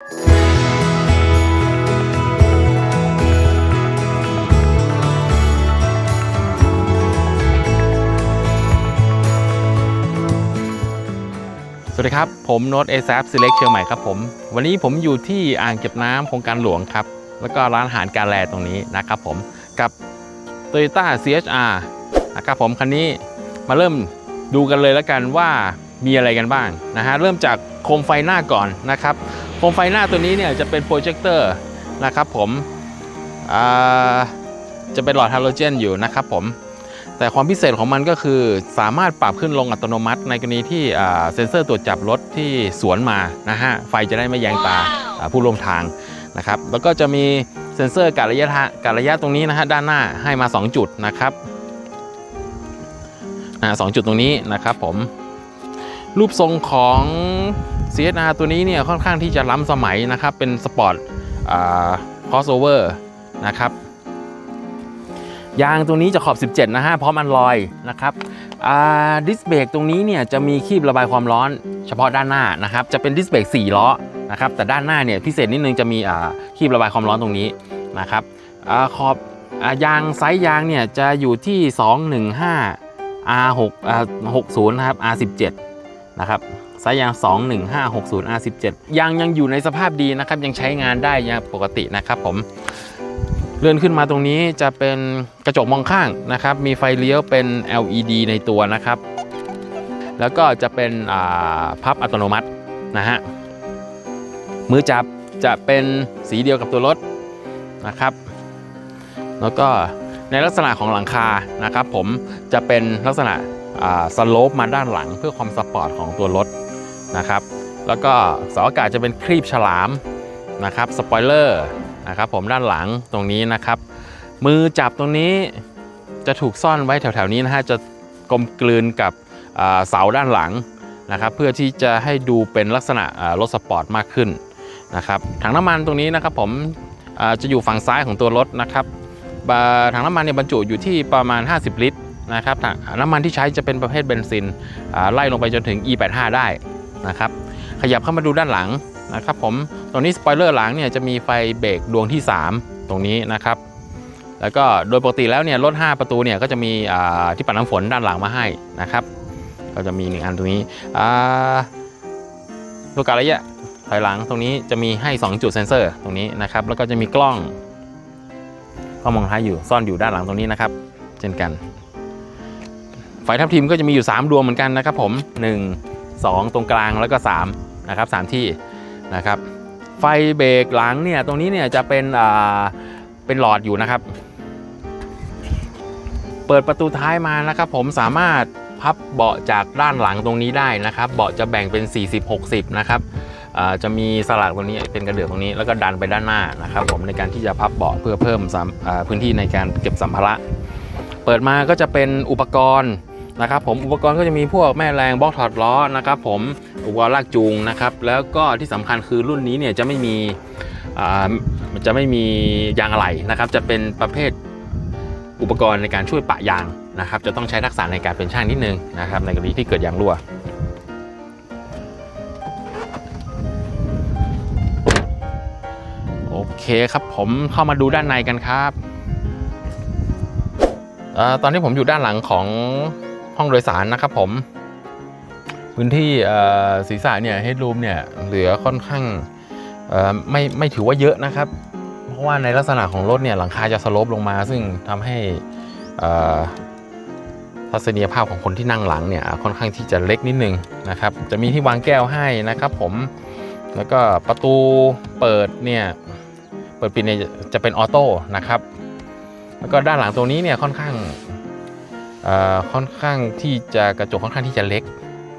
สวัสดีครับ ผมโน้ตเอซ s ซ Select เชียงใหม่ครับผม วันนี้ผมอยู่ที่อ่างเก็บน้ำโครงการหลวงครับ แล้วก็ร้านอาหารการแลตรงนี้นะครับผม กับ Toyota CHR นะครับผม คันนี้มาเริ่มดูกันเลยแล้วกันว่ามีอะไรกันบ้างนะฮะ เริ่มจากโคมไฟหน้าก่อนนะครับ โคมไฟหน้าตัวนี้เนี่ยจะเป็นโปรเจคเตอร์นะครับผมอ่าจะเป็นหลอดฮาโลเจนอยู่นะครับผม แต่ความพิเศษของมันก็คือสามารถปรับขึ้นลงอัตโนมัติ ในกรณีที่อ่าเซ็นเซอร์ตรวจจับรถที่สวนมานะฮะไฟจะได้ไม่แยงตาอ่าผู้ร่วมทางนะครับแล้วก็จะมีเซ็นเซอร์การระยะทางการระยะตรงนี้นะฮะด้านหน้าให้มา 2 จุดนะครับอ่าสองจุดตรงนี้นะครับผมรูปทรงของ CSR ตัวนี้เนี่ยค่อนข้างที่จะล้ำสมัยนะครับ เป็นสปอร์ตคอสโอเวอร์นะครับยางตรงนี้จะขอบ 17 นะฮะพร้อมอันลอยนะครับดิสเบรกตรงนี้เนี่ยจะมีคีบระบายความร้อนเฉพาะด้านหน้านะครับ จะเป็นดิสเบรก4ล้อนะครับ แต่ด้านหน้าเนี่ยพิเศษนิดนึงจะมีคีบระบายความร้อนตรงนี้นะครับอขอบอายางไซส์ยางเนี่ยจะอยู่ที่ 215 R6 อ่า60 นะครับ R17 นะครับ ไซส์ยาง 21560 R17 ยางยังอยู่ในสภาพดีนะครับ ยังใช้งานได้ยังปกตินะครับผมเลื่อนขึ้นมาตรงนี้จะเป็นกระจกมองข้างนะครับ มีไฟเลี้ยวเป็น LED ในตัวนะครับ แล้วก็จะเป็นพับอัตโนมัตินะฮะ มือจับจะเป็นสีเดียวกับตัวรถนะครับ แล้วก็ในลักษณะของหลังคานะครับ ผมจะเป็นลักษณะสโลปมาด้านหลังเพื่อความสปอร์ตของตัวรถ นะครับ แล้วก็เสาอากาศจะเป็นครีบฉลามนะครับสปอยเลอร์นะครับผมด้านหลังตรงนี้นะครับ มือจับตรงนี้จะถูกซ่อนไว้แถวๆนี้นะฮะจะกลมกลืนกับเสาด้านหลังนะครับ เพื่อที่จะให้ดูเป็นลักษณะรถสปอร์ตมากขึ้นนะครับถังน้ำมันตรงนี้นะครับผมจะอยู่ฝั่งซ้ายของตัวรถนะครับถังน้ำมันเนี่ยบรรจุอยู่ที่ประมาณ 50 ลิตรนะครับน้ำมันที่ใช้จะเป็นประเภทเบนซินไล่ลงไปจนถึง E85 ได้ นะครับขยับเข้ามาดูด้านหลังนะครับผมตรงนี้สปอยเลอร์หลังเนี่ยจะมีไฟเบรกดวงที่ 3 ตรงนี้นะครับ แล้วก็โดยปกติแล้วเนี่ยรถ 5 ประตูเนี่ยก็จะมีที่ปัดน้ำฝนด้านหลังมาให้นะครับ ก็จะมีหนึ่งอันตรงนี้ตัวการระยะถอยหลังตรงนี้จะมีให้ 2 จุดเซ็นเซอร์ตรงนี้นะครับ แล้วก็จะมีกล้องกล้องมองท้ายอยู่ซ่อนอยู่ด้านหลังตรงนี้นะครับ เช่นกัน ไฟทับทิมก็จะมีอยู่ 3 ดวงเหมือนกันนะครับผม 1 2 ตรงกลางแล้วก็3นะครับ3ที่นะครับไฟเบรกหลังเนี่ยตรงนี้เนี่ยจะเป็นอ่าเป็นหลอดอยู่นะครับ เปิดประตูท้ายมานะครับผมสามารถพับเบาะจากด้านหลังตรงนี้ได้นะครับ เบาะจะแบ่งเป็น 40-60 นะครับอ่าจะมีสลักตรงนี้เป็นกระเดื่องตรงนี้แล้วก็ดันไปด้านหน้านะครับ ผมในการที่จะพับเบาะเพื่อเพิ่มสามพื้นที่ในการเก็บสัมภาระ เปิดมาก็จะเป็นอุปกรณ์ นะครับผมอุปกรณ์ก็จะมีพวกแม่แรงบล็อกถอดล้อนะครับผมอุปกรณ์ลากจูงนะครับแล้วก็ที่สำคัญคือรุ่นนี้เนี่ยจะไม่มีจะไม่มียางอะไหล่นะครับจะเป็นประเภทอุปกรณ์ในการช่วยปะยางนะครับจะต้องใช้ทักษะในการเป็นช่างนิดนึงนะครับในกรณีที่เกิดยางรั่วโอเคครับผมเข้ามาดูด้านในกันครับอตอนนี้ผมอยู่ด้านหลังของ ห้องโดยสารนะครับผม พื้นที่ศีรษะเนี่ยเฮดรูมเนี่ยเหลือค่อนข้างไม่ไม่ถือว่าเยอะนะครับ เพราะว่าในลักษณะของรถเนี่ยหลังคาจะสโลปลงมา ซึ่งทำให้ทัศนียภาพของคนที่นั่งหลังเนี่ยค่อนข้างที่จะเล็กนิดนึงนะครับ จะมีที่วางแก้วให้นะครับผมแล้วก็ประตูเปิดเนี่ยเปิดปิดเนี่ยจะเป็นออโต้นะครับ แล้วก็ด้านหลังตรงนี้เนี่ยค่อนข้าง ค่อนข้างที่จะกระจกค่อนข้างที่จะเล็ก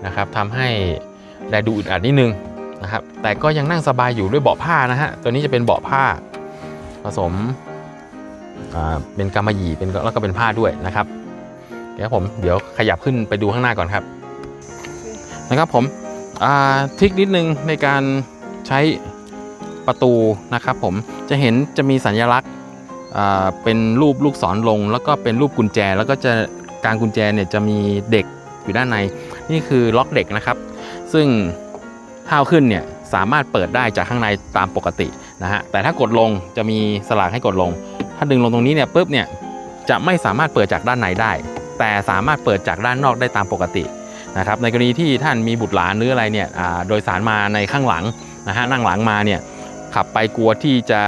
นะครับทำให้ได้ดูอึดอัดนิดนึงนะครับ แต่ก็ยังนั่งสบายอยู่ด้วยเบาะผ้านะฮะ ตัวนี้จะเป็นเบาะผ้าผสมเป็นกำมะหยี่เป็นแล้วก็เป็นผ้าด้วยนะครับ เดี๋ยวผมเดี๋ยวขยับขึ้นไปดูข้างหน้าก่อนครับ นะครับผมอ่าทิคนิดนึงในการใช้ประตูนะครับ ผมจะเห็นจะมีสัญลักษณ์เป็นรูปลูกศรลง แล้วก็เป็นรูปกุญแจแล้วก็จะ กลางกุญแจเนี่ยจะมีเด็กอยู่ด้านใน นี่คือล็อกเด็กนะครับ ซึ่งถ้าเอาขึ้นเนี่ยสามารถเปิดได้จากข้างในตามปกตินะฮะแต่ถ้ากดลงจะมีสลากให้กดลง ถ้าดึงลงตรงนี้เนี่ยปุ๊บเนี่ยจะไม่สามารถเปิดจากด้านในได้ แต่สามารถเปิดจากด้านนอกได้ตามปกตินะครับในกรณีที่ท่านมีบุตรหลานหรืออะไรเนี่ยโดยสารมาในข้างหลังนะฮะนั่งหลังมาเนี่ยขับไปกลัวที่จะ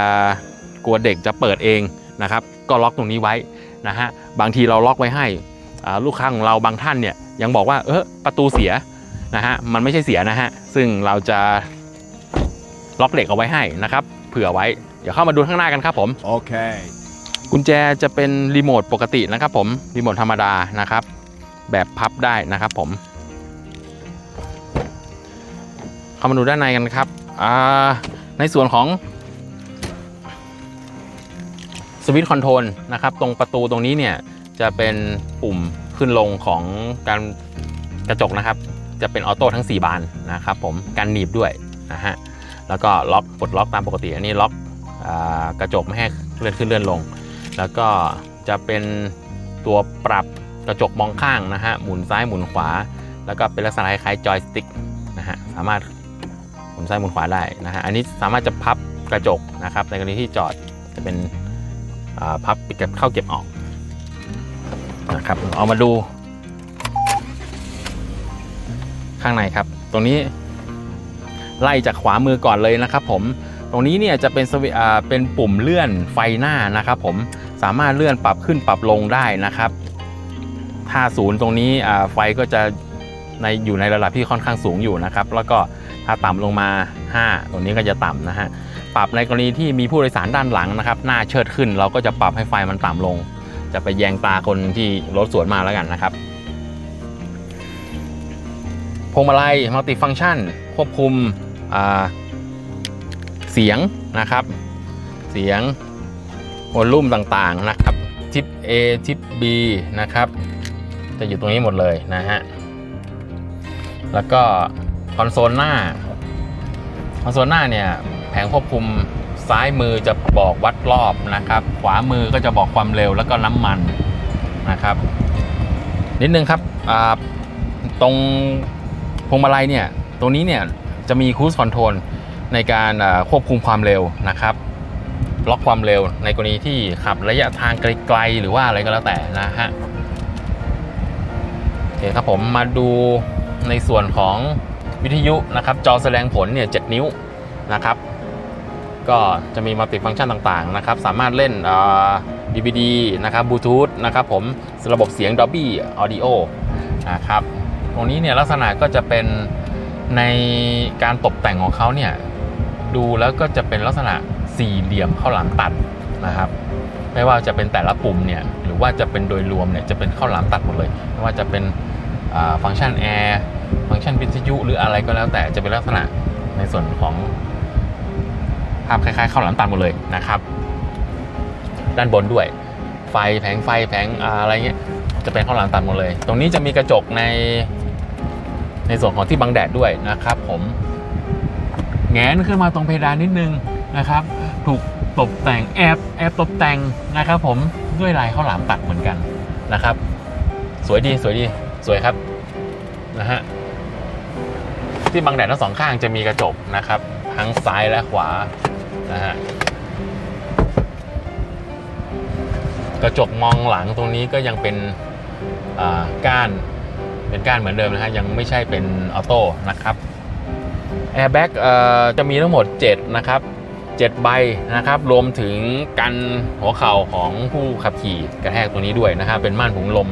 กลัวเด็กจะเปิดเองนะครับ ก็ล็อกตรงนี้ไว้นะฮะบางทีเราล็อกไว้ให้ ลูกค้าของเราบางท่านเนี่ยยังบอกว่าเออประตูเสียนะฮะมันไม่ใช่เสียนะฮะซึ่งเราจะล็อกเหล็กเอาไว้ให้นะครับเผื่อไว้ เดี๋ยวเข้ามาดูข้างหน้ากันครับผม Okay. กุญแจจะเป็นรีโมทปกตินะครับผมรีโมทธรรมดานะครับ แบบพับได้นะครับผม เข้ามาดูด้านในกันครับอ่าในส่วนของสวิตช์คอนโทรลนะครับ ตรงประตูตรงนี้เนี่ย จะเป็นปุ่มขึ้นลงของการกระจกนะครับ จะเป็นออโต้ทั้ง 4 บานนะครับผมกันหนีบด้วยนะฮะแล้วก็ล็อกปลดล็อกตามปกติอันนี้ล็อกอกระจกไม่ให้เลื่อนขึ้นเลื่อนลง แล้วก็จะเป็นตัวปรับกระจกมองข้างนะฮะหมุนซ้ายหมุนขวา แล้วก็เป็นลักษณะคล้ายๆจอยสติ๊กนะฮะสามารถหมุนซ้ายหมุนขวาได้นะฮะอันนี้สามารถจะพับกระจกนะครับในกรณีที่จอดจะเป็นพับปิดกับเข้าเก็บออก นะครับ เอามาดู ข้างในครับ ตรงนี้ไล่จากขวามือก่อนเลยนะครับ ผมตรงนี้เนี่ยจะเป็นสวิเป็นปุ่มเลื่อนไฟหน้านะครับ ผมสามารถเลื่อนปรับขึ้นปรับลงได้นะครับ ถ้าศูนย์ตรงนี้ไฟก็จะในอยู่ในระดับที่ค่อนข้างสูงอยู่นะครับ แล้วก็ถ้าต่ำลงมา 5 ตรงนี้ก็จะต่ำนะฮะปรับในกรณีที่มีผู้โดยสารด้านหลังนะครับ หน้าเชิดขึ้น เราก็จะปรับให้ไฟมันต่ำลง จะไปแยงตาคนที่รถสวนมาแล้วกันนะครับพวงมาลัยมัลติฟัง c t ชันควบคุมเสียงนะครับ เสียงวอลลุ่มต่างๆนะครับทิป A ทิป B นะครับ จะอยู่ตรงนี้หมดเลยนะฮะ แล้วก็คอนโซลหน้าคอนโซลหน้าเนี่ยแผงควบคุม ซ้ายมือจะบอกวัดรอบนะครับ ขวามือก็จะบอกความเร็วแล้วก็น้ำมันนะครับ นิดนึงครับตรงพวงมาลัยเนี่ยตรงนี้เนี่ยจะมีคูสคอนโทรลในการควบคุมความเร็วนะครับล็อกความเร็วในกรณีที่ขับระยะทางไกลๆหรือว่าอะไรก็แล้วแต่นะฮะโอเคครับผมมาดูในส่วนของวิทยุนะครับ จอแสดงผลเนี่ย7นิ้วนะครับ ก็จะมีมัลติฟังก์ชันต่างๆนะครับสามารถเล่นอ่า DVD นะครับบลูทูธนะครับผมระบบเสียง Dolby Audio นะครับตรงนี้เนี่ยลักษณะก็จะเป็นในการตกแต่งของเขาเนี่ยดูแล้วก็จะเป็นลักษณะสี่เหลี่ยมข้าวหลามตัดนะครับ ไม่ว่าจะเป็นแต่ละปุ่มเนี่ยหรือว่าจะเป็นโดยรวมเนี่ยจะเป็นข้าวหลามตัดหมดเลย ไม่ว่าจะเป็นฟังก์ชันแอร์ฟังก์ชันวิทยุหรืออะไรก็แล้วแต่จะเป็นลักษณะในส่วนของาพคล้ายๆข้าวหลามตัดหมดเลยนะครับ ด้านบนด้วย ไฟแผงไฟแผงอ่าอะไรเงี้ยจะเป็นข้าวหลามตัดหมดเลย ตรงนี้จะมีกระจกใน ในส่วนของที่บังแดดด้วยนะครับ ผมแงนขึ้นมาตรงเพดานนิดนึงนะครับ ถูกตกแต่งแอบแอบตกแต่งนะครับ ผมด้วยลายข้าวหลามตัดเหมือนกันนะครับ สวยดีสวยดีสวยครับนะฮะที่บังแดดทั้งสองข้างจะมีกระจกนะครับ ทั้งซ้ายและขวา นะฮะกระจกมองหลังตรงนี้ก็ยังเป็นก้านเป็นก้านเหมือนเดิมนะฮะยังไม่ใช่เป็นออโต้นะครับแอร์แบ็กจะมีทั้งหมด 7 นะครับ 7 ใบนะครับ รวมถึงกันหัวเข่าของผู้ขับขี่กระแทกตัวนี้ด้วยนะฮะเป็นม่านถุงลม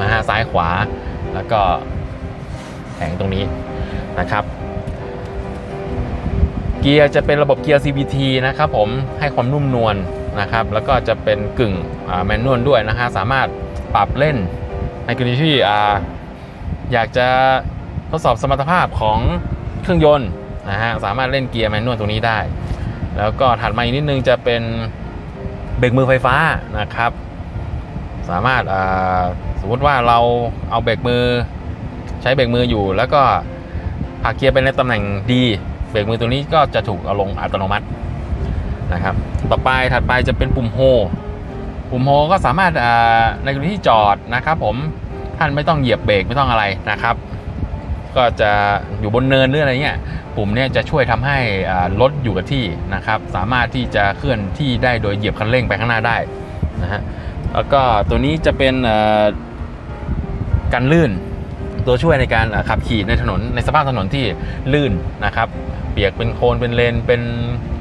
นะฮะซ้ายขวาแล้วก็แผงตรงนี้นะครับ เกียร์จะเป็นระบบเกียร์ CVT นะครับผมให้ความนุ่มนวลนะครับ แล้วก็จะเป็นกึ่งแมนนวลด้วยนะฮะสามารถปรับเล่นในกรณีที่อยากจะทดสอบสมรรถภาพของเครื่องยนต์นะฮะสามารถเล่นเกียร์แมนนวลตรงนี้ได้ แล้วก็ถัดมาอีกนิดนึงจะเป็นเบรกมือไฟฟ้านะครับ สามารถสมมติว่าเราเอาเบรกมือ ใช้เบรกมืออยู่ แล้วก็ผลักเกียร์ไปในตำแหน่งดี เบรกมือตัวนี้ก็จะถูกเอาลงอัตโนมัตินะครับ ต่อไปถัดไปจะเป็นปุ่มโฮปุ่มโฮก็สามารถในกรณีที่จอดนะครับ ผมท่านไม่ต้องเหยียบเบรกไม่ต้องอะไรนะครับ ก็จะอยู่บนเนินหรืออะไรเงี้ยปุ่มเนี่ยจะช่วยทำให้รถอยู่กับที่นะครับ สามารถที่จะเคลื่อนที่ได้โดยเหยียบคันเร่งไปข้างหน้าได้นะฮะแล้วก็ตัวนี้จะเป็นกันลื่น ตัวช่วยในการขับขี่ในถนนในสภาพถนนที่ลื่นนะครับ ปียกเป็นโคลนเป็นเลนเป็น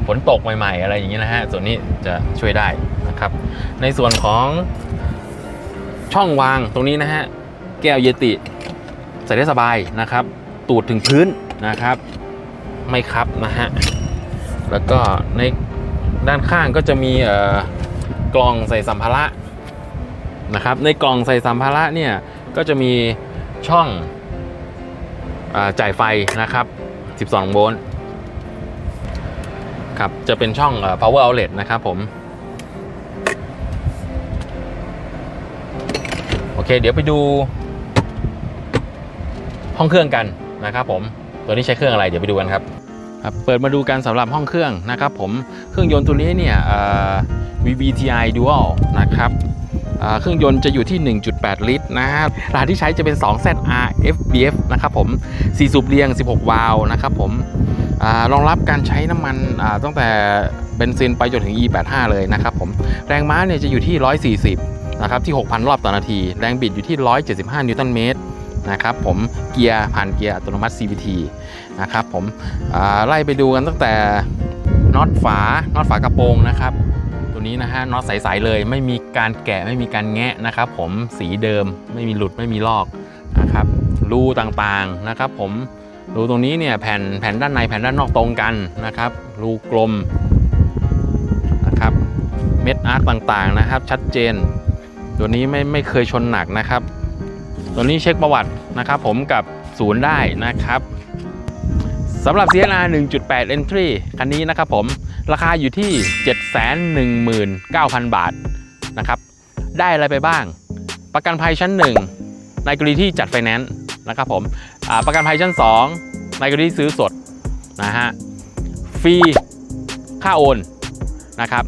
ฝนตกใหม่ ๆ อะไรอย่างนี้นะฮะส่วนนี้จะช่วยได้นะครับ ในส่วนของช่องวางตรงนี้นะฮะแก้วเยติใส่ได้สบายนะครับ ตูดถึงพื้นนะครับ ไม่คับนะฮะแล้วก็ในด้านข้างก็จะมีเอ่อกล่องใส่สัมภาระนะครับ ในกล่องใส่สัมภาระเนี่ยก็จะมีช่องอจ่ายไฟนะครับ 12 โวลต์ ครับจะเป็นช่อง power outlet นะครับผม โอเค เดี๋ยวไปดู ห้องเครื่องกันนะครับผม ตัวนี้ใช้เครื่องอะไรเดี๋ยวไปดูกันครับครับเปิดมาดูกันสำหรับห้องเครื่องนะครับผมเครื่องยนต์ตัวนี้เนี่ย VVTi Dual นะครับ เครื่องยนต์จะอยู่ที่ 1.8 ลิตรนะฮะรหัสที่ใช้จะเป็น 2ZR FBF นะครับผม 4 สูบเรียง 16 วาล์วนะครับผมอรองรับการใช้น้ำมันตั้งแต่เบนซินไปจนถึง E85 เลยนะครับผม แรงม้าเนี่ยจะอยู่ที่ 140 นะครับที่ 6,000 รอบต่อนาที แรงบิดอยู่ที่ 175 นิวตันเมตรนะครับผมเกียร์ผ่านเกียร์อัตโนมัติ CVT นะครับผมไล่ไปดูกันตั้งแต่น็อตฝาน็อตฝากระโปรงนะครับ ตัวนี้นะฮะน็อตใสๆเลย ไม่มีการแกะไม่มีการแงะนะครับ ผมสีเดิมไม่มีหลุดไม่มีลอกนะครับรูต่างๆนะครับ ผมรูตรงนี้เนี่ยแผ่นแผ่นด้านในแผ่นด้านนอกตรงกันนะครับรูกลมนะครับเม็ดอาร์ตต่างๆนะครับ ชัดเจน ตัวนี้ไม่ไม่เคยชนหนักนะครับ ตัวนี้เช็คประวัตินะครับ ผมกับศูนย์ได้นะครับสำหรับ CLR 1.8 Entry คันนี้นะครับผม ราคาอยู่ที่ 719,000 บาทนะครับ ได้อะไรไปบ้าง ประกันภัยชั้น 1 ในกรณีที่จัดไฟแนนซ์นะครับผมประกันภัยชั้น 2 ในกรณีที่ซื้อสดนะฮะ ฟรี ค่าโอนนะครับ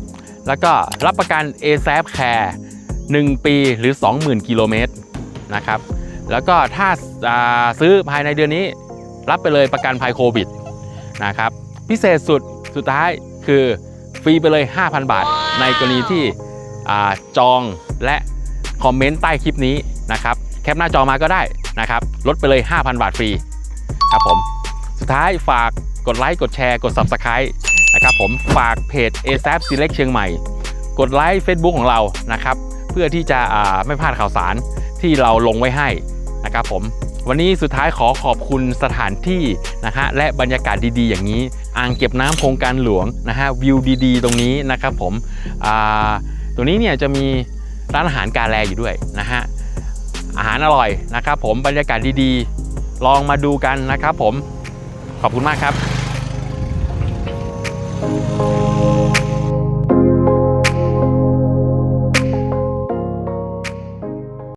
แล้วก็รับประกัน a s a p Care 1 ปีหรือ 20,000 กิโลเมตรนะครับ แล้วก็ถ้าาซื้อภายในเดือนนี้ รับไปเลยประกันภัยโควิดนะครับ พิเศษสุดสุดท้าย คือฟรีไปเลย 5,000 บาท ในกรณีที่อาจองและคอมเมนต์ใต้คลิปนี้นะครับแคปหน้าจอมาก็ได้นะครับลดไปเลย 5,000 บาทฟรีครับผมสุดท้ายฝากกดไลค์กดแชร์กด Subscribe นะครับผมฝากเพจ a s a p Select เชียงใหม่ กดไลค์ Facebook ของเรานะครับเพื่อที่จะอ่าไม่พลาดข่าวสารที่เราลงไว้ให้นะครับผมวันนี้สุดท้ายขอขอบคุณสถานที่นะฮะและบรรยากาศดีๆ อย่างนี้ อ่างเก็บน้ำโครงการหลวงนะฮะวิวดีๆ ตรงนี้นะครับผมตรงนี้เนี่ยจะมีร้านอาหารกาแลอยู่ด้วยนะฮะอาหารอร่อยนะครับผมบรรยากาศดีๆ ลองมาดูกันนะครับผมขอบคุณมากครับ